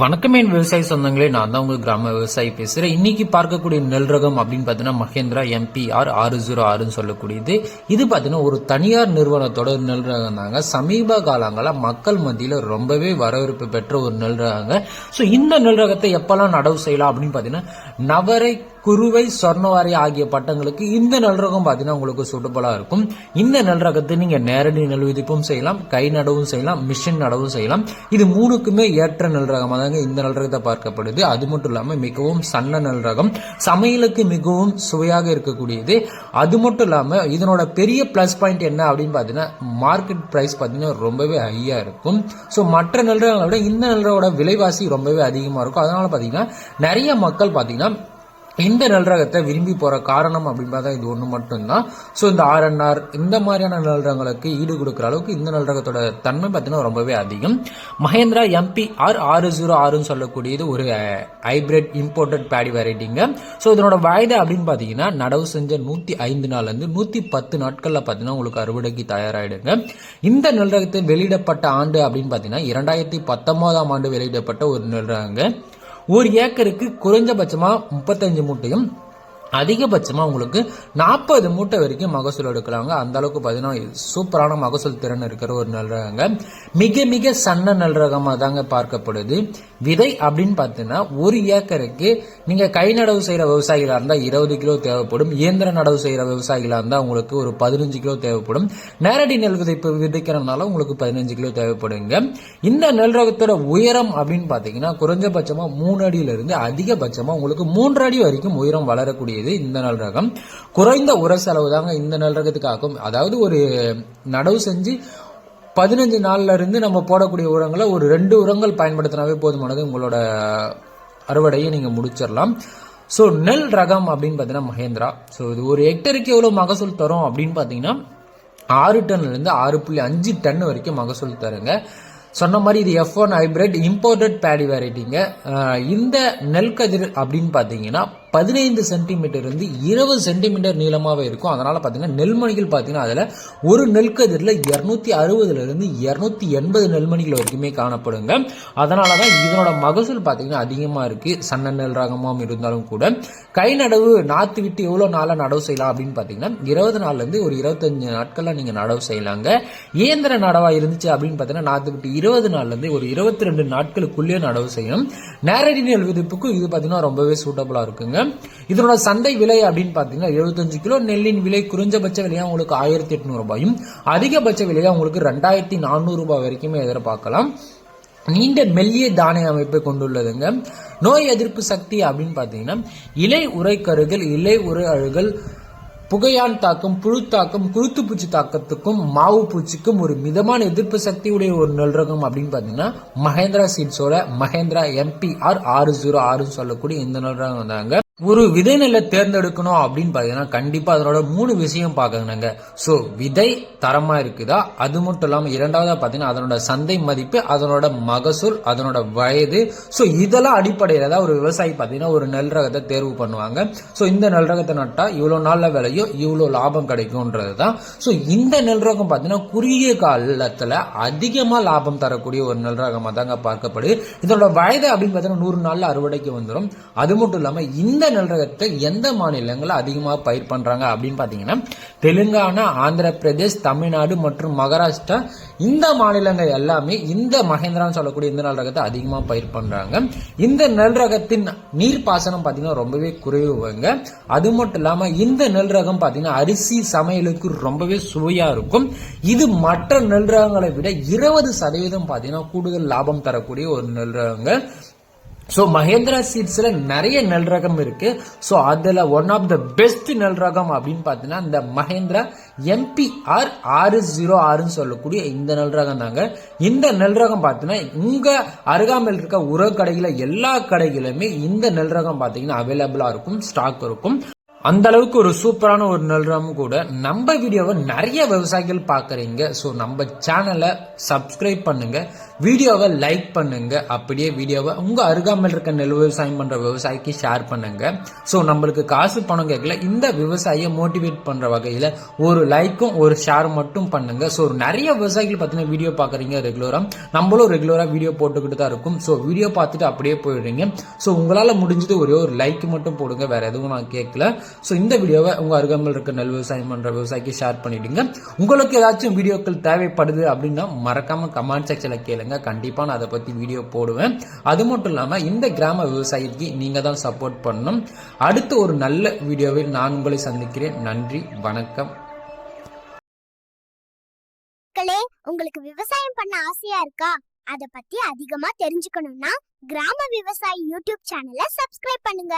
வணக்கம் என் விவசாய சொந்தங்களே நான் தான் உங்கள் கிராம விவசாயி பேசுகிறேன் இன்னைக்கு பார்க்கக்கூடிய நெல் ரகம் அப்படின்னு பார்த்தீங்கன்னா மகேந்திரா எம்பிஆர் ஆறு ஜீரோ ஆறுன்னு சொல்லக்கூடியது. இது பார்த்தீங்கன்னா ஒரு தனியார் நிறுவனத்தோட ஒரு நெல் ரகம் தாங்க. சமீப காலங்களில் மக்கள் மத்தியில் ரொம்பவே வரவேற்பு பெற்ற ஒரு நெல் ரகங்க. ஸோ இந்த நெல் ரகத்தை எப்போல்லாம் நடவு செய்யலாம் அப்படின்னு பார்த்தீங்கன்னா நவரை குருவை சொர்ணவாரி ஆகிய பட்டங்களுக்கு இந்த நல்ரகம் பார்த்தீங்கன்னா உங்களுக்கு சூட்டபுளாக இருக்கும். இந்த நல்ரகத்தை நீங்கள் நேரடி நெல் விதிப்பும் செய்யலாம் கை நடவும் செய்யலாம் மிஷின் நடவும் செய்யலாம். இது மூணுக்குமே ஏற்ற நல்ரகமாக தாங்க இந்த நல்ரகத்தை பார்க்கப்படுது. அது மட்டும் இல்லாமல் மிகவும் சன்ன நல்ரகம் சமையலுக்கு மிகவும் சுவையாக இருக்கக்கூடியது. அது மட்டும் இல்லாமல் இதனோட பெரிய ப்ளஸ் பாயிண்ட் என்ன அப்படின்னு பார்த்தீங்கன்னா மார்க்கெட் ப்ரைஸ் பார்த்தீங்கன்னா ரொம்பவே ஹையாக இருக்கும். ஸோ மற்ற நல்ரகங்களை விட இந்த நல்ரகோட விலைவாசி ரொம்பவே அதிகமாக இருக்கும். அதனால பார்த்தீங்கன்னா நிறைய மக்கள் பார்த்தீங்கன்னா இந்த நல்ரகத்தை விரும்பி போற காரணம் அப்படின்னு பார்த்தா இது ஒன்று மட்டும்தான். ஸோ இந்த ஆர்என்ஆர் இந்த மாதிரியான நெல் ரகங்களுக்கு ஈடு கொடுக்குற அளவுக்கு இந்த நல்ரகத்தோட தன்மை பார்த்தீங்கன்னா ரொம்பவே அதிகம். மகேந்திரா எம்பி ஆர் ஆறு ஜீரோ ஆறுன்னு சொல்லக்கூடியது ஒரு ஹைபிரிட் இம்போர்ட்டட் பேடி வெரைட்டிங்க ஸோ இதனோட வயது அப்படின்னு பார்த்தீங்கன்னா நடவு செஞ்ச நூற்றி ஐந்து நாள்லேருந்து நூற்றி பத்து நாட்களில் பார்த்தீங்கன்னா உங்களுக்கு அறுவடைக்கு தயாராகிடுங்க இந்த நெல் ரகத்தை வெளியிடப்பட்ட ஆண்டு அப்படின்னு பார்த்தீங்கன்னா இரண்டாயிரத்தி பத்தொன்பதாம் ஆண்டு வெளியிடப்பட்ட ஒரு நெல் ரகங்க ஒரு ஏக்கருக்கு குறைஞ்சபட்சமாக முப்பத்தஞ்சு மூட்டையும் அதிகபட்சமாக உங்களுக்கு நாற்பது மூட்டை வரைக்கும் மகசூல் எடுக்கிறாங்க அந்த அளவுக்கு பார்த்தீங்கன்னா சூப்பரான மகசூல் திறன் இருக்கிற ஒரு நெல் மிக மிக சன்ன நல்ரகமாக தாங்க பார்க்கப்படுது. விதை அப்படின்னு பார்த்தீங்கன்னா ஒரு ஏக்கருக்கு நீங்கள் கை நடவு செய்கிற விவசாயிகளாக இருந்தால் இருபது கிலோ தேவைப்படும். இயந்திர நடவு செய்கிற விவசாயிகளாக இருந்தால் உங்களுக்கு ஒரு பதினஞ்சு கிலோ தேவைப்படும். நேரடி நெல் விதைப்பு விதைக்கிறதுனால உங்களுக்கு பதினஞ்சு கிலோ தேவைப்படுங்க. இந்த நெல் ரகத்தோட உயரம் அப்படின்னு பார்த்தீங்கன்னா குறைஞ்சபட்சமாக மூணு அடியிலிருந்து அதிகபட்சமாக உங்களுக்கு மூன்று அடி வரைக்கும் உயரம் இது இந்த நல் ரகம். குறைந்த உர செலவு தாங்க இந்த நல் ரகத்துக்கு ஆகும் அதாவது ஒரு நடவு செஞ்சு பதினஞ்சு நாள்ல இருந்து நம்ம போடக்கூடிய உரங்களை ஒரு ரெண்டு உரங்கள் பயன்படுத்தினாவே போதுமானது. உங்களோட அறுவடையை நீங்க முடிச்சிடலாம். ஸோ நெல் ரகம் அப்படின்னு பார்த்தீங்கன்னா மகேந்திரா. ஸோ இது ஒரு ஹெக்டருக்கு எவ்வளோ மகசூல் தரும் அப்படின்னு பார்த்தீங்கன்னா ஆறு டன்லேருந்து ஆறு புள்ளி அஞ்சு டன் வரைக்கும் மகசூல் தருங்க. சொன்ன மாதிரி இது F one hybrid imported paddy வெரைட்டிங்க இந்த நெல் கதிர் அப்படின்னு பார்த்தீங்கன்னா பதினைந்து சென்டிமீட்டர் இருந்து இருபது சென்டிமீட்டர் நீளமாகவே இருக்கும். அதனால் பார்த்தீங்கன்னா நெல்மணிகள் பார்த்தீங்கன்னா அதில் ஒரு நெல்கதிரில் இரநூத்தி அறுபதுலேருந்து இரநூத்தி எண்பது நெல்மணிகள் வரைக்குமே காணப்படுங்க. அதனால தான் இதனோட மகசூல் பார்த்தீங்கன்னா அதிகமாக இருக்குது சன்ன நெல் ரகமாகவும் இருந்தாலும் கூட. கை நடவு நாற்று விட்டு எவ்வளோ நாளாக நடவு செய்யலாம் அப்படின்னு பார்த்தீங்கன்னா இருபது நாள்லேருந்து ஒரு இருபத்தஞ்சு நாட்களில் நீங்கள் நடவு செய்யலாங்க. இயந்திர நடவாக இருந்துச்சு அப்படின்னு பார்த்தீங்கன்னா நாற்று விட்டு இருபது நாள்லேருந்து ஒரு இருபத்தி ரெண்டு நாட்களுக்குள்ளேயே நடவு செய்யணும். நேரடி நெல் விதிப்புக்கும் இது பார்த்தீங்கன்னா ரொம்பவே சூட்டபுளாக இருக்குங்க. இதனோட சந்தை விலை அப்படின்னு பார்த்தீங்கன்னா எழுபத்தஞ்சு கிலோ நெல்லின் விலை குறைஞ்சபட்ச விலையாக உங்களுக்கு ஆயிரத்தி எட்நூறு ரூபாயும் அதிகபட்ச விலையாக உங்களுக்கு ரெண்டாயிரத்தி நானூறு ரூபாய் வரைக்குமே எதிர்பார்க்கலாம். நீண்ட மெல்லிய தானிய அமைப்பை கொண்டுள்ளதுங்க. நோய் எதிர்ப்பு சக்தி அப்படின்னு பார்த்தீங்கன்னா இலை உரைக்கருகள் இலை உரை அழுகல் புகையான் தாக்கம் புழு தாக்கம் குருத்து பூச்சி தாக்கத்துக்கும் மாவு பூச்சிக்கும் ஒரு மிதமான எதிர்ப்பு சக்தி உடைய ஒரு நெல் ரகம் அப்படின்னு பார்த்தீங்கன்னா மகேந்திரா சீட்ஸோட மகேந்திரா எம்பிஆர் ஆறு ஜீரோ ஆறுன்னு சொல்லக்கூடிய இந்த நெல் ரகம் தாங்க. ஒரு விதை நெல்லை தேர்ந்தெடுக்கணும் அப்படின்னு பார்த்தீங்கன்னா கண்டிப்பாக அதனோட மூணு விஷயம் பார்க்கணுங்க. ஸோ விதை தரமாக இருக்குதா? அது மட்டும் இல்லாமல் இரண்டாவதாக பார்த்தீங்கன்னா அதனோட சந்தை மதிப்பு அதனோட மகசூல் அதனோட வயது. ஸோ இதெல்லாம் அடிப்படையில் தான் ஒரு விவசாயி பார்த்தீங்கன்னா ஒரு நெல் ரகத்தை தேர்வு பண்ணுவாங்க. ஸோ இந்த நெல் ரகத்தை நட்டால் இவ்வளோ நாளில் விலையோ இவ்வளோ லாபம் கிடைக்கும்ன்றது தான். ஸோ இந்த நெல் ரகம் பார்த்தீங்கன்னா குறுகிய காலத்தில் அதிகமாக லாபம் தரக்கூடிய ஒரு நெல் ரகமாக தாங்க பார்க்கப்படுது. இதனோட வயது அப்படின்னு பார்த்தீங்கன்னா நூறு நாளில் அறுவடைக்கு வந்துடும் அது மட்டும் இல்லாமல் இந்த நெல் ரகத்தை எந்த மாநிலங்களில் அதிகமாக பயிர் பண்ணுறாங்க அப்படின்னு பார்த்தீங்கன்னா தெலுங்கானா ஆந்திர பிரதேஷ் தமிழ்நாடு மற்றும் மகாராஷ்டிரா இந்த மாநிலங்கள் எல்லாமே இந்த மகேந்திரான்னு சொல்லக்கூடிய இந்த நல்ரகத்தை அதிகமாக பயிர் பண்ணுறாங்க இந்த நெல் ரகத்தின் நீர் பாசனம் பார்த்தீங்கன்னா ரொம்பவே குறைவுங்க. அது மட்டும் இல்லாமல் இந்த நெல் ரகம் பார்த்தீங்கன்னா அரிசி சமையலுக்கு ரொம்பவே சுவையாக இருக்கும். இது மற்ற நெல் ரகங்களை விட இருபது சதவீதம் பார்த்தீங்கன்னா கூடுதல் லாபம் தரக்கூடிய ஒரு நெல் ரகங்கள் ஸோ மகேந்திரா சீட்ஸில் நிறைய நல் ரகம் இருக்கு. ஸோ அதில் ஒன் ஆஃப் த பெஸ்ட் நல் ரகம் அப்படின்னு பார்த்தீங்கன்னா இந்த மகேந்திரா எம்பிஆர் ஆறு ஜீரோ ஆறுன்னு சொல்லக்கூடிய இந்த நல் ரகம் தாங்க. இந்த நல் ரகம் பார்த்தீங்கன்னா உங்கள் அருகாமையில் இருக்க உர கடையில் எல்லா கடைகளிலுமே இந்த நல் ரகம் பார்த்தீங்கன்னா அவைலபிளாக இருக்கும் ஸ்டாக் இருக்கும். அந்த அளவுக்கு ஒரு சூப்பரான ஒரு நிலவரம் கூட. நம்ம வீடியோவை நிறைய விவசாயிகள் பார்க்குறீங்க. ஸோ நம்ம சேனலை சப்ஸ்கிரைப் பண்ணுங்க. வீடியோவை லைக் பண்ணுங்க. அப்படியே வீடியோவை உங்க அருகாமையில் இருக்க நெல் விவசாயம் பண்ற விவசாயிக்கு ஷேர் பண்ணுங்க. ஸோ நம்மளுக்கு காசு பணம் கேட்கல. இந்த விவசாயியை மோட்டிவேட் பண்ற வகையில ஒரு லைக்கும் ஒரு ஷேர் மட்டும் பண்ணுங்க. ஸோ நிறைய விவசாயிகள் பார்த்தீங்கன்னா வீடியோ பார்க்குறீங்க ரெகுலராக நம்மளும் ரெகுலராக வீடியோ போட்டுக்கிட்டு தான் இருக்கும். ஸோ வீடியோ பார்த்துட்டு அப்படியே போயிடுறீங்க. ஸோ உங்களால் முடிஞ்சது ஒரே ஒரு லைக் மட்டும் போடுங்க. வேற எதுவும் நான் கேட்கல. ஸோ இந்த வீடியோவை உங்க அருகாமல் இருக்க நெல் விவசாயம் பண்ற விவசாயிக்கு ஷேர் பண்ணிடுங்க. உங்களுக்கு ஏதாச்சும் வீடியோக்கள் தேவைப்படுது அப்படின்னா மறக்காம கமெண்ட் செக்ஷனில் கேளுங்க. கண்டிப்பா நான் அதை பத்தி வீடியோ போடுவேன். அது மட்டும் இல்லாம இந்த கிராம விவசாயிக்கு நீங்க தான் சப்போர்ட் பண்ணணும். அடுத்த ஒரு நல்ல வீடியோவில் நான் உங்களை சந்திக்கிறேன். நன்றி வணக்கம். உங்களுக்கு விவசாயம் பண்ண ஆசையா இருக்கா? அத பத்தி அதிகமா தெரிஞ்சுக்கணும்னா கிராம விவசாயி யூடியூப் சேனலை சப்ஸ்கிரைப் பண்ணுங்க.